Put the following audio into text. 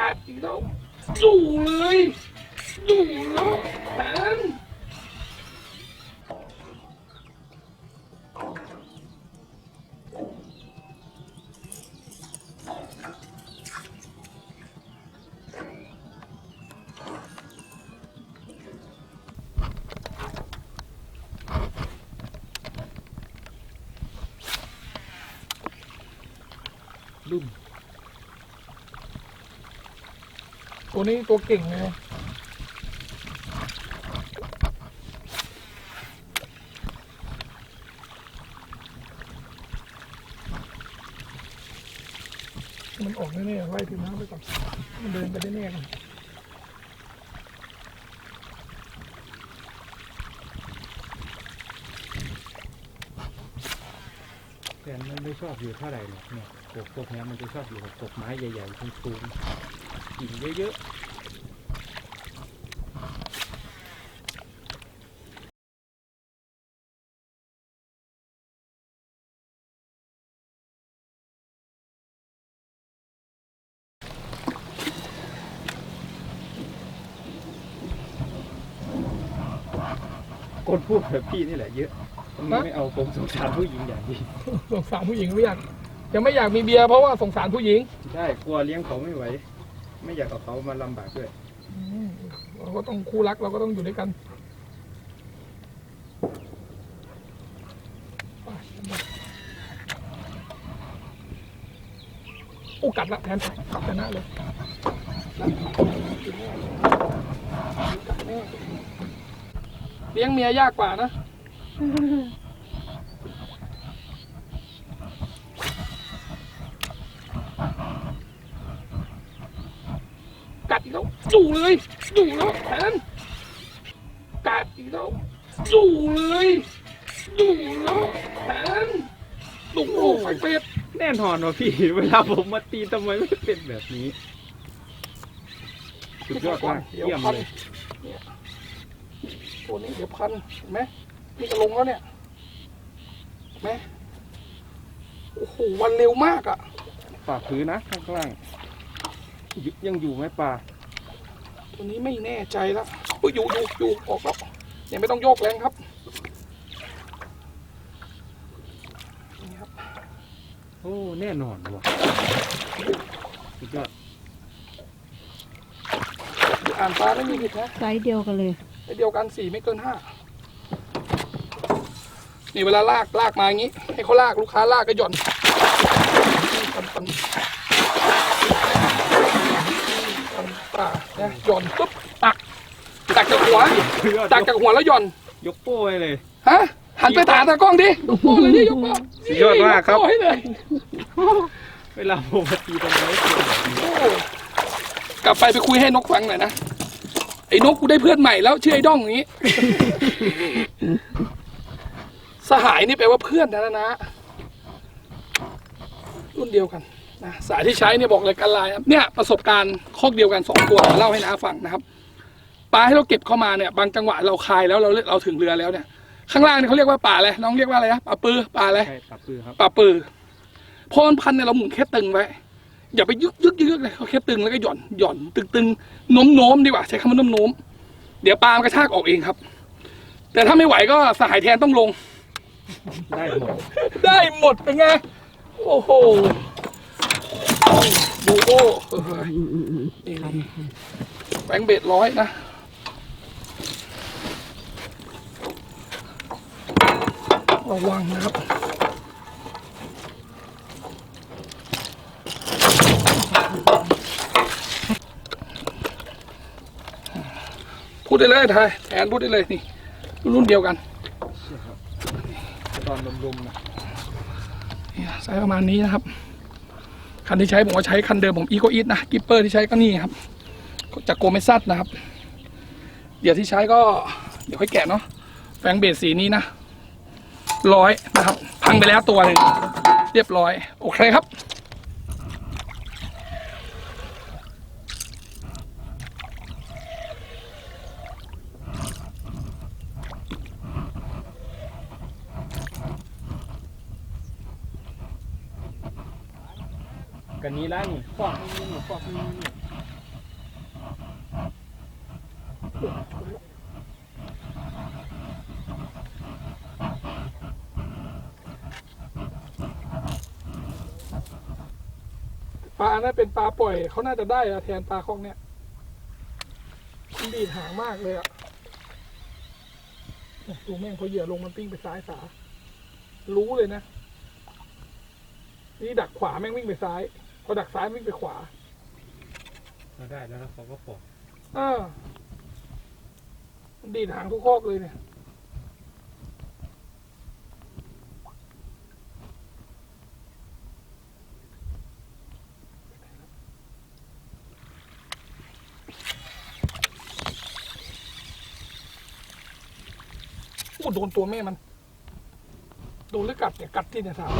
กัดอีกแล้วอยู่เลยอยู่แล้วแทนลุ่ม ตัวนี้ตัวเก่งเลยมันออกแน่ๆไล่ถึงน้ำไปก่อนมันเดินไปได้แน่กันแต่มันไม่ชอบอยู่เท่าไหร่หรอกเนี่ยกบพวกนี้มันจะชอบอยู่กับกบไม้ใหญ่ๆสูงๆ กิ่งเยอะๆคนพูดแบบพี่นี่แหละเยอะมันไม่เอาผมสงสารผู้หญิงอย่างดีสงสารผู้หญิงไม่อยากยังไม่อยากมีเบียร์เพราะว่าสงสารผู้หญิง ใช่กลัวเลี้ยงเขาไม่ไหว ไม่อยากเอาเขามาลำบากด้วยเราก็ต้องคู่รักเราก็ต้องอยู่ด้วยกันโอ้กัดละแทนกัดชนะเลยเลี้ยงเมียยากกว่านะ กัด อีกแล้วอยู่เลยอยู่แล้วแทนกัดอีกแล้วอยู่เลยอยู่แล้วแทนดุโอ้ไฟเป็ดแน่นอนว่าพี่ เวลาผมมาตีทำไมไม่เป็นแบบนี้ สุดยอดมากเดี๋ยวเยี่ยมพันเลยเนี่ยตัวนี้เดี๋ยวพันเห็นไหมนี่จะลงแล้วเนี่ยเห็นไหมโอ้โหวันเร็วมากอะ ฝากถือนะข้างล่างยุยังอยู่ไหมปลา ตัวนี้ไม่แน่ใจแล้วอุ้ยอยู่อยู่อยู่ออกแล้วยังไม่ต้องโยกแรงครับนี่ครับโอ้แน่นอนว่ะสุดยอดอ่านปลาไม่มีผิดนะไซส์เดียวกันเลยไอ้เดียวกันสี่ไม่เกินห้านี่เวลาลากลากมาอย่างนี้ ให้เขาลากลูกค้าลากก็หย่อนนี่ปันปันปันป่า นะหย่อนปุ๊บตักตักจากหัวสุดยอดตักจากหัวแล้วหย่อนยกโป้ไว้เลย ฮะหันไปถามตากล้องดิยกโป้เลยดิยกโป้สุดยอดมากครับยโป้ให้เลยเวลาผมมาตีทำไมไม่เป็นแบบนี้โอ้กลับไปไปคุยให้นกฟังหน่อยนะไอ้นกกูได้เพื่อนใหม่แล้วชื่อไอ้ด้องอย่างนี้ สหายนี่แปลว่าเพื่อนนะนะนะรุ่นเดียวกัน นะสายที่ใช้เนี่ยบอกเลยกันลายครับเนี่ยประสบการณ์คอกเดียวกันสองตัวเล่าให้นาฟังนะครับปลาให้เราเก็บเข้ามาเนี่ยบางจังหวะเราคายแล้วเราเราถึงเรือแล้วเนี่ย ข้างล่างเนี่ยเขาเรียกว่าปลาอะไรน้องเรียกว่าอะไรนะปลาปือปลาอะไรใช่ปลาปือครับปลาปือพอมันพันเนี่ยเราหมุนแค่ตึงไว้อย่าไปยึกยึกยึกเลยเขาแค่ตึงแล้วก็หย่อนหย่อนตึงตึงโน้มโน้มดีกว่าใช้คำว่าโน้มโน้มเดี๋ยวปลามันกระชากออกเองครับ แต่ถ้าไม่ไหวก็สหายแทนต้องลง ได้หมด ได้หมดเป็นไง โอ้โห ดูโอ้เอ้ยนี่แบงค์เบ็ดร้อยนะระวังนะครับพูดได้เลยไทยแทนพูดได้เลยนี่รุ่นเดียวกันตอนลมๆนะเนี่ยไซส์ประมาณนี้นะครับ คันที่ใช้ผมก็ใช้คันเดิมผมอีโกอิทนะกิปเปอร์ที่ใช้ก็นี่ครับ จากโกเมซัสนะครับ เดี๋ยวที่ใช้ก็เดี๋ยวค่อยแกะเนาะแฟงเบสสีนี้นะร้อยนะครับ พังไปแล้วตัวหนึ่งเรียบร้อย โอเคครับ กันนี้แล้วนี่ฟอกนี่นี่ฟอกนี่ปลาอันนั้นเป็นปลาปล่อยเขาน่าจะได้อะแทนปลาคอกเนี่ยมันดีดหางมากเลยอะดูแม่งเขาเหยื่อลงมันปิ้งไปซ้ายสา รู้เลยนะ นี่ดักขวาแม่งวิ่งไปซ้าย พอดักซ้ายวิ่งไปขวา เราได้แล้วแล้วเขาก็ปล่อยเออมันดีดหางทุกคอกเลยเนี่ย โอ้โดนตัวแม่มัน โดนหรือกัดเนี่ย กัดที่เนี่ยสาว